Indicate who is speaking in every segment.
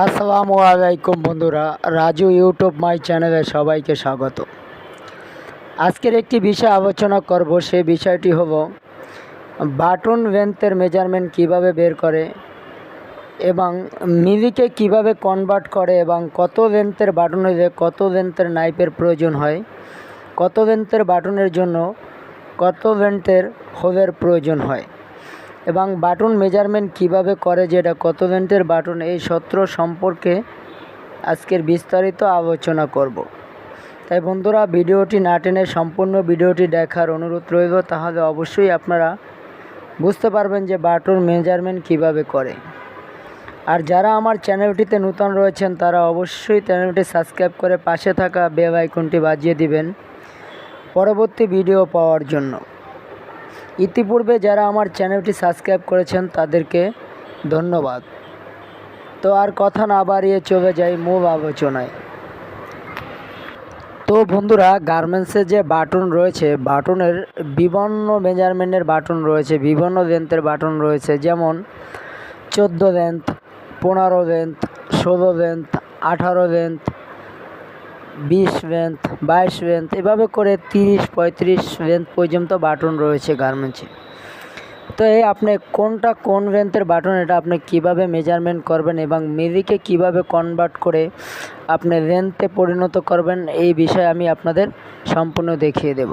Speaker 1: আসসালামু আলাইকুম বন্ধুরা, রাজু ইউটিউব মাই চ্যানেলে সবাইকে স্বাগত। আজকের একটি বিষয় আলোচনা করব, সে বিষয়টি হলো, বাটন লেন্থের মেজারমেন্ট কীভাবে বের করে এবং মিলিকে কীভাবে কনভার্ট করে এবং কত লেন্থের বাটন হলে কত লেন্থের নাইফের প্রয়োজন হয়, কত লেন্থের বাটনের জন্য কত লেন্থের হোলের প্রয়োজন হয়। এবং বাটন মেজারমেন্ট কীভাবে করে, যেটা কত লেন্থের বাটন, এই সত্র সম্পর্কে আজকের বিস্তারিত আলোচনা করব। তাই বন্ধুরা, ভিডিওটি না টেনে সম্পূর্ণ ভিডিওটি দেখার অনুরোধ রইল। তাহলে অবশ্যই আপনারা বুঝতে পারবেন যে বাটন মেজারমেন্ট কীভাবে করে। আর যারা আমার চ্যানেলটিতে নূতন রয়েছেন, তারা অবশ্যই চ্যানেলটি সাবস্ক্রাইব করে পাশে থাকা বেল আইকনটি বাজিয়ে দিবেন। পরবর্তী ভিডিও পাওয়ার জন্য। ইতিপূর্বে যারা আমার চ্যানেলটি সাবস্ক্রাইব করেছেন তাদেরকে ধন্যবাদ। তো আর কথা না বাড়িয়ে চলে যাই মূল আলোচনায়। তো বন্ধুরা গার্মেন্টসের যে বাটন রয়েছে বাটনের বিভিন্ন মেজারমেন্টের বাটন রয়েছে, বিভিন্ন লেন্থের বাটন রয়েছে, যেমন চোদ্দ লেন্থ পনেরো লেন্থ ষোলো লেন্থ আঠারো লেন্থ বিশ লেন্থ বাইশ লেন্থ এভাবে করে তিরিশ, পঁয়ত্রিশ লেন্থ পর্যন্ত বাটন রয়েছে গার্মেন্টসে তো এই আপনি কোনটা কোন লেন্থের বাটন এটা আপনি কীভাবে মেজারমেন্ট করবেন এবং মিলিকে কীভাবে কনভার্ট করে আপনি লেন্থে পরিণত করবেন, এই বিষয়ে আমি আপনাদের সম্পূর্ণ দেখিয়ে দেব।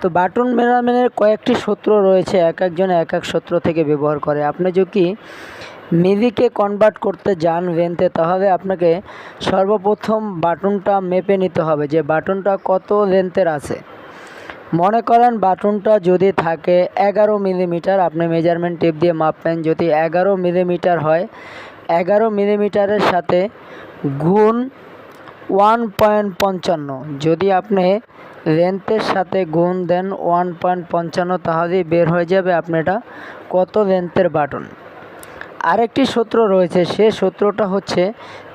Speaker 1: তো বাটন মেজারমেন্টের কয়েকটি সূত্র রয়েছে, এক একজন এক এক সূত্র থেকে ব্যবহার করে। আপনি যদি মিলিকে কনভার্ট করতে যান লেন্থে তাহলে আপনাকে সর্বপ্রথম বাটনটা মেপে নিতে হবে যে বাটনটা কত লেন্থের আছে। মনে করেন বাটনটা যদি থাকে এগারো মিলিমিটার আপনি মেজারমেন্ট টেপ দিয়ে মাপবেন, যদি এগারো মিলিমিটার হয়, এগারো মিলিমিটারের সাথে গুণ ওয়ান পয়েন্ট পঞ্চান্ন। যদি আপনি লেন্থের সাথে গুণ দেন ওয়ান পয়েন্ট পঞ্চান্ন, তাহলেই বের হয়ে যাবে আপনি এটা কত লেন্থের বাটন। আরেকটি সূত্র রয়েছে, সে সূত্রটা হচ্ছে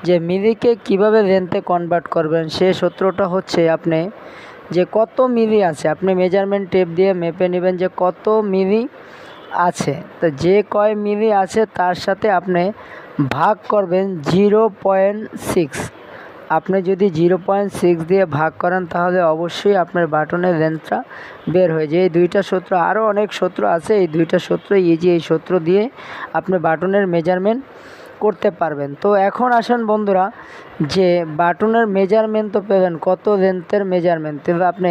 Speaker 1: যে মিলিকে কীভাবে রেন্তে কনভার্ট করবেন, সে সূত্রটা হচ্ছে আপনি যে কত মিলি আছে, আপনি মেজারমেন্ট টেপ দিয়ে মেপে নেবেন যে কত মিলি আছে। তো যে কয় মিলি আছে, তার সাথে আপনি ভাগ করবেন জিরো পয়েন্ট সিক্স আপনি যদি জিরো পয়েন্ট সিক্স দিয়ে ভাগ করেন, তাহলে অবশ্যই আপনার বাটনের লেন্থটা বের হয়ে যায়। এই দুইটা সূত্র, আরও অনেক সূত্র আছে। এই দুইটা সূত্র ইজি এই সূত্র দিয়ে আপনি বাটনের মেজারমেন্ট করতে পারবেন। তো এখন আসেন বন্ধুরা, যে বাটনের মেজারমেন্ট তো পেবেন কত লেন্থের মেজারমেন্ট তবে আপনি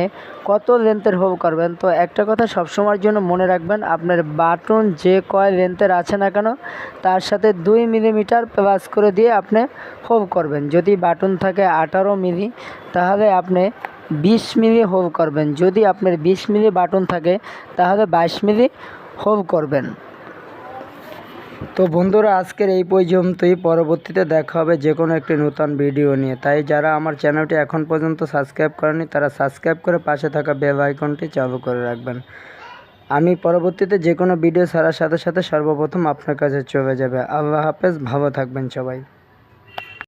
Speaker 1: কত লেন্থের হোল করবেন? তো একটা কথা সবসময়ের জন্য মনে রাখবেন, আপনার বাটন যে কয় লেন্থের আছে না কেন, তার সাথে দুই মিলিমিটার প্লাস করে দিয়ে আপনি হোল করবেন। যদি বাটন থাকে আঠারো মিলি তাহলে আপনি বিশ মিলি হোল করবেন। যদি আপনার বিশ মিলি বাটন থাকে, তাহলে বাইশ মিলি হোল করবেন। তো বন্ধুরা, আজকের এই পর্যন্তই। পরবর্তীতে দেখা হবে যে কোনো একটি নতুন ভিডিও নিয়ে। তাই যারা আমার চ্যানেলটি এখন পর্যন্ত সাবস্ক্রাইব করেনি, তারা সাবস্ক্রাইব করে পাশে থাকা বেল আইকনটি চালু করে রাখবেন। আমি পরবর্তীতে যে কোনো ভিডিও ছাড়ার সাথে সাথে সর্বপ্রথম আপনার কাছে চলে যাবে। আল্লাহ হাফেজ, ভালো থাকবেন সবাই।